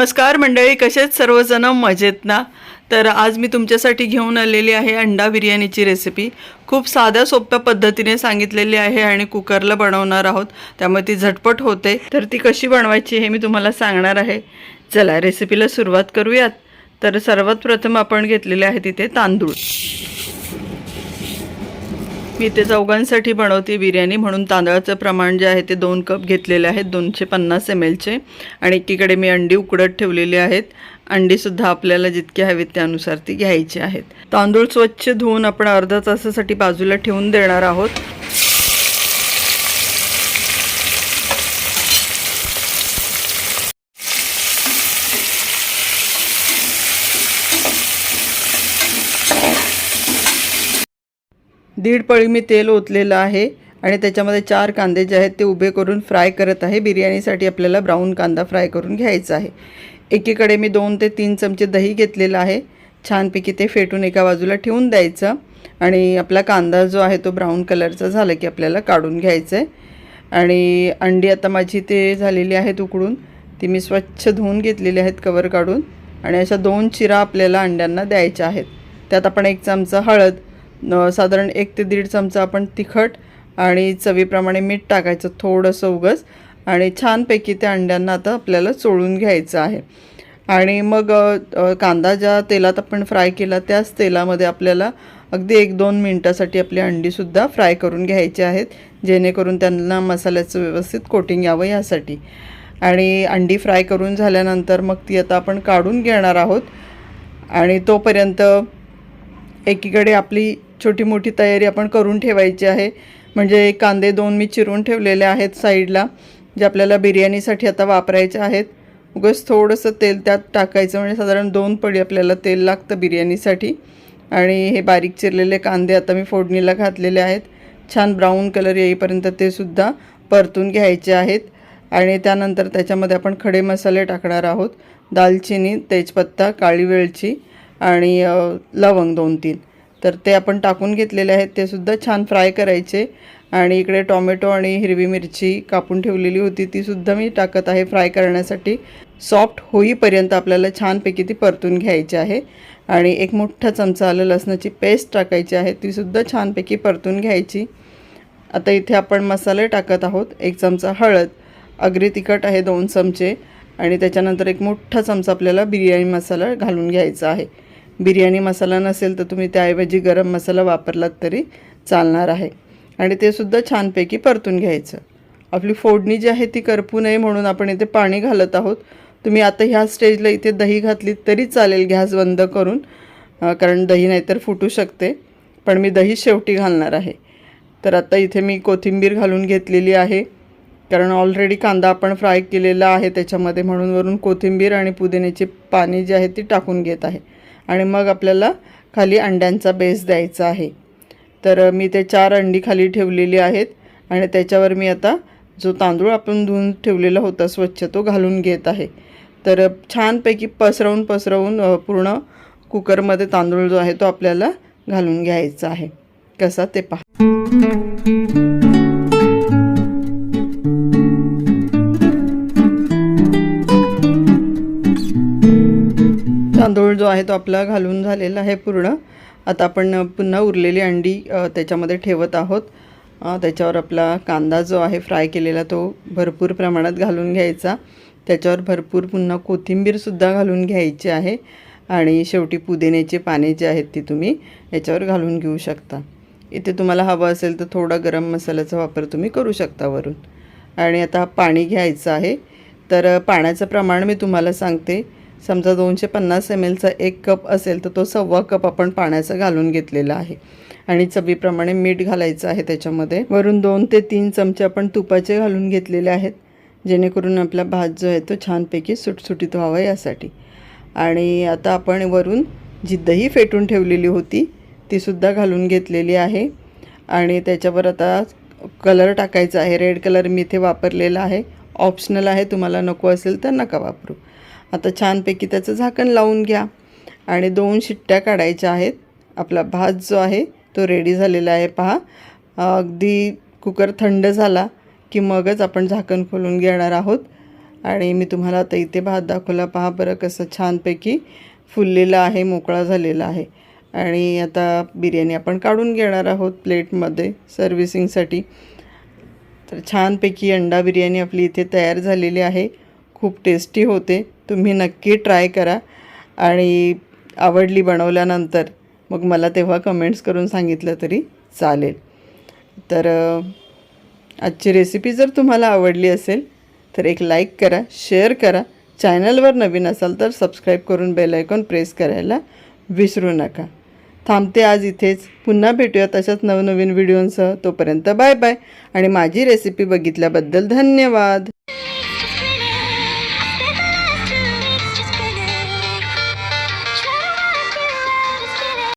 नमस्कार मंडळी कसेच सर्वजण? मजेत ना? तर आज मी तुमच्यासाठी घेऊन आलेली आहे अंडा बिर्याणीची रेसिपी खूप साध्या सोप्या पद्धतीने सांगितलेली आहे आणि कुकरला बनवणार आहोत. त्यामुळे ती झटपट होते. तर ती कशी बनवायची हे मी तुम्हाला सांगणार आहे. चला रेसिपीला सुरुवात करूयात. तर सर्वात प्रथम आपण घेतलेले आहे तिथे तांदूळ. मी ते चौघांसाठी बनवते बिर्याणी. म्हणून तांदळाचं प्रमाण जे आहे ते दोन कप घेतलेले आहेत दोनशे पन्नास एम एलचे आणि एकीकडे मी अंडी उकडत ठेवलेली आहेत. अंडीसुद्धा आपल्याला जितकी हवेत त्यानुसार ती घ्यायची आहेत. तांदूळ स्वच्छ धुवून आपण अर्धा तासासाठी बाजूला ठेवून देणार आहोत. दीड पळी मी तेल ओतलेलं आहे आणि त्याच्यामध्ये चार कांदे जे आहेत ते उभे करून फ्राय करत आहे. बिर्याणीसाठी आपल्याला ब्राऊन कांदा फ्राय करून घ्यायचा आहे. एकीकडे मी दोन ते तीन चमचे दही घेतलेलं आहे. छानपैकी ते फेटून एका बाजूला ठेवून द्यायचं आणि आपला कांदा जो आहे तो ब्राऊन कलरचा झाला की आपल्याला काढून घ्यायचं आहे आणि अंडी आता माझी ते झालेली आहेत उकडून. ती मी स्वच्छ धुवून घेतलेली आहेत कवर काढून. आणि अशा दोन चिरा आपल्याला अंड्यांना द्यायच्या आहेत. त्यात आपण एक चमचा हळद साधारण एक ते दीड चमचा आपण तिखट आणि चवीप्रमाणे मीठ टाकायचं थोडंसं उगस. आणि छानपैकी त्या अंड्यांना आता आपल्याला चोळून घ्यायचं आहे. आणि मग कांदा ज्या तेलात आपण फ्राय केला त्याच तेलामध्ये आपल्याला अगदी एक दोन मिनटासाठी आपली अंडीसुद्धा फ्राय करून घ्यायची आहेत जेणेकरून त्यांना मसाल्याचं व्यवस्थित कोटिंग यावं यासाठी. आणि अंडी फ्राय करून झाल्यानंतर मग ती आता आपण काढून घेणार आहोत. आणि तोपर्यंत एकीकडे आपली छोटी मोठी तयारी आपण करून ठेवायची आहे. म्हणजे कांदे दोन मी चिरून ठेवलेले आहेत साईडला जे आपल्याला बिर्याणीसाठी आता वापरायचे आहेत. उगस थोडंसं तेल त्यात टाकायचं म्हणजे साधारण दोन पडी आपल्याला तेल लागतं बिर्याणीसाठी. आणि हे बारीक चिरलेले कांदे आता मी फोडणीला घातलेले आहेत. छान ब्राऊन कलर येईपर्यंत ते सुद्धा परतून घ्यायचे आहेत. आणि त्यानंतर त्याच्यामध्ये आपण खडे मसाले टाकणार आहोत. दालचिनी तेजपत्ता काळी वेलची आणि लवंग दोन तीन तर ते आपण टाकून घेतलेले आहेत. ते सुद्धा छान फ्राय करायचे. आणि इकडे टॉमॅटो आणि हिरवी मिरची कापून ठेवलेली होती. ती सुद्धा मी टाकत आहे फ्राय करण्यासाठी. सॉफ्ट होईपर्यंत आपल्याला छानपैकी ती परतून घ्यायची आहे. आणि एक मोठा चमचा आलं लसणाची पेस्ट टाकायची आहे. ती सुद्धा छानपैकी परतून घ्यायची. आता इथे आपण मसाले टाकत आहोत. एक चमचा हळद अगरी तिखट आहे दोन चमचे. आणि त्याच्यानंतर एक मोठा चमचा आपल्याला बिर्याणी मसाला घालून घ्यायचा आहे. बिर्याणी मसाला नसेल तर तुम्ही त्याऐवजी गरम मसाला वापरलात तरी चालणार आहे. आणि ते सुद्धा छानपैकी परतून घ्यायचं. आपली फोडणी जी आहे ती करपू नये म्हणून आपण इथे पाणी घालत आहोत. तुम्ही आता ह्या स्टेजला इथे दही घातली तरी चालेल गॅस बंद करून कारण दही नाहीतर फुटू शकते. पण मी दही शेवटी घालणार आहे. तर आता इथे मी कोथिंबीर घालून घेतलेली आहे. कारण ऑलरेडी कांदा आपण फ्राय केलेला आहे त्याच्यामध्ये म्हणून वरून कोथिंबीर आणि पुदिन्याची पाणी जी आहे ती टाकून घेत आहे. आणि मग आपल्याला खाली अंड्यांचा बेस द्यायचा आहे. तर मी ते चार अंडी खाली ठेवलेली आहेत आणि त्याच्यावर मी आता जो तांदूळ आपण धुवून ठेवलेला होता स्वच्छ तो घालून घेत आहे. तर छानपैकी पसरवून पसरवून पूर्ण कुकरमध्ये तांदूळ जो आहे तो आपल्याला घालून घ्यायचा आहे. कसा ते पहा. आहे तो आपला घालून झालेला आहे पूर्ण. आता आपण पुन्हा उरलेली अंडी त्याच्यामध्ये ठेवत आहोत. त्याच्यावर आपला कांदा जो आहे फ्राय केलेला तो भरपूर प्रमाणात घालून घ्यायचा. त्याच्यावर भरपूर पुन्हा कोथिंबीरसुद्धा घालून घ्यायची आहे आणि शेवटी पुदिन्याची पाने जी आहेत ती तुम्ही याच्यावर घालून घेऊ शकता. इथे तुम्हाला हवं असेल तर थोडा गरम मसाल्याचा वापर तुम्ही करू शकता वरून. आणि आता पाणी घ्यायचं आहे. तर पाण्याचं प्रमाण मी तुम्हाला सांगते. समजा दोनशे पन्नास एम एलचा एक कप असेल तर तो सव्वा कप आपण पाण्याचा घालून घेतलेला आहे. आणि चवीप्रमाणे मीठ घालायचं आहे त्याच्यामध्ये. वरून दोन ते तीन चमचे आपण तुपाचे घालून घेतलेले आहेत जेणेकरून आपला भात जो आहे तो छानपैकी सुटसुटीत व्हावा यासाठी. आणि आता आपण वरून जी दही फेटून ठेवलेली होती तीसुद्धा घालून घेतलेली आहे. आणि त्याच्यावर आता कलर टाकायचा आहे. रेड कलर मी इथे वापरलेला आहे. ऑप्शनल आहे तुम्हाला नको असेल तर नका वापरू. आता छानपैकी त्याचं झाकण लावून घ्या. आणि दोन शिट्ट्या काढायच्या आहेत. आपला भात जो आहे तो रेडी झालेला आहे. पहा अगदी कुकर थंड झाला की मगच आपण झाकण खोलून घेणार आहोत. आणि मी तुम्हाला आता इथे भात दाखवला. पहा बरं कसं छानपैकी फुललेला आहे मोकळा झालेला आहे. आणि आता बिर्याणी आपण काढून घेणार आहोत प्लेटमध्ये सर्व्हिसिंगसाठी तर छानपैकी अंडा बिर्याणी आपली इथे तयार झालेली आहे. खूप टेस्टी होते. तुम्ही नक्की ट्राय करा. आणि आवडली बनवल्यानंतर मग मला तेव्हा कमेंट्स करून सांगितलं तरी चालेल. तर आजची रेसिपी जर तुम्हाला आवडली असेल तर एक लाईक करा शेअर करा. चॅनलवर नवीन असाल तर सबस्क्राईब करून बेल आयकॉन प्रेस करायला विसरू नका. थांबते आज इथेच. पुन्हा भेटूया तशाच नवनवीन व्हिडिओंसह तोपर्यंत बाय बाय आणि माझी रेसिपी बघितल्याबद्दल धन्यवाद.